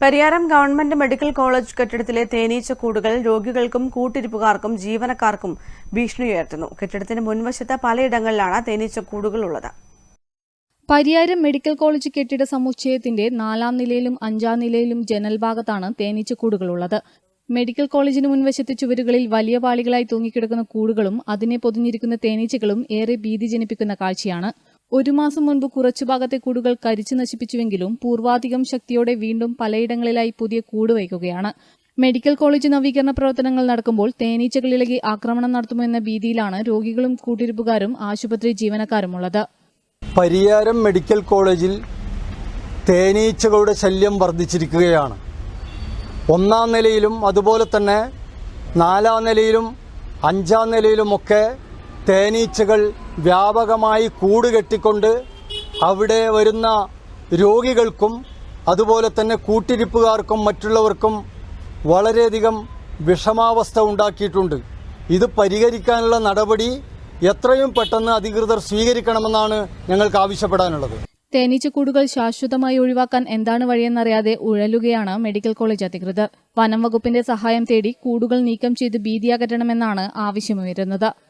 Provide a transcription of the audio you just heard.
Pariyaram government medical college കെട്ടിടത്തിലെ തേനീച്ച കൂടുകൾ രോഗികൾക്കും കൂട്ടിരിപ്പുകാർക്കും ജീവനക്കാർക്കും ഭീഷണി ഉയർത്തുന്നു. കെട്ടിടത്തിന്റെ മുൻവശത്ത് പലയിടങ്ങളിലാണ് തേനീച്ച കൂടുകൾ ഉള്ളത്. പരിയാരം മെഡിക്കൽ കോളേജ് കെട്ടിട സമുച്ചയത്തിന്റെ നാലാം നിലയിലും അഞ്ചാം നിലയിലും ജനൽ ഭാഗത്താണ് തേനീച്ചക്കൂടുകളുള്ളത് മെഡിക്കൽ കോളേജിന് മുൻവശത്തെ ചുവരുകളിൽ വലിയ പാളികളായി തൂങ്ങിക്കിടക്കുന്ന കൂടുകളും അതിനെ പൊതിഞ്ഞിരിക്കുന്ന തേനീച്ചകളും ഏറെ ഭീതി ജനിപ്പിക്കുന്ന കാഴ്ചയാണ്. ഒരു മാസം മുൻപ് കുറച്ചു ഭാഗത്തെ കൂടുകൾ കരിച്ചു നശിപ്പിച്ചുവെങ്കിലും പൂർവാധികം ശക്തിയോടെ വീണ്ടും പലയിടങ്ങളിലായി പുതിയ കൂട് വയ്ക്കുകയാണ്. മെഡിക്കൽ കോളേജ് നവീകരണ പ്രവർത്തനങ്ങൾ നടക്കുമ്പോൾ തേനീച്ചകളിലേക്ക് ആക്രമണം നടത്തുമെന്ന ഭീതിയിലാണ് രോഗികളും കൂട്ടിരിപ്പുകാരും ആശുപത്രി ജീവനക്കാരുമുള്ളത്. പരിയാരം മെഡിക്കൽ കോളേജിൽ തേനീച്ചകളുടെ ശല്യം വർദ്ധിച്ചിരിക്കുകയാണ്. ഒന്നാം നിലയിലും അതുപോലെ തന്നെ നാലാം നിലയിലും അഞ്ചാം നിലയിലുമൊക്കെ തേനീച്ചകൾ വ്യാപകമായി കൂട് കെട്ടിക്കൊണ്ട് അവിടെ വരുന്ന രോഗികൾക്കും അതുപോലെ തന്നെ കൂട്ടിരിപ്പുകാർക്കും മറ്റുള്ളവർക്കും വളരെയധികം വിഷമാവസ്ഥ ഉണ്ടാക്കിയിട്ടുണ്ട്. ഇത് പരിഹരിക്കാനുള്ള നടപടി എത്രയും പെട്ടെന്ന് അധികൃതർ സ്വീകരിക്കണമെന്നാണ് ഞങ്ങൾക്ക് ആവശ്യപ്പെടാനുള്ളത്. തേനീച്ചക്കൂടുകൾ ശാശ്വതമായി ഒഴിവാക്കാൻ എന്താണ് വഴിയെന്നറിയാതെ ഉഴലുകയാണ് മെഡിക്കൽ കോളേജ് അധികൃതർ. വനം വകുപ്പിന്റെ സഹായം തേടി കൂടുകൾ നീക്കം ചെയ്ത് ഭീതിയകറ്റണമെന്നാണ് ആവശ്യമുയരുന്നത്.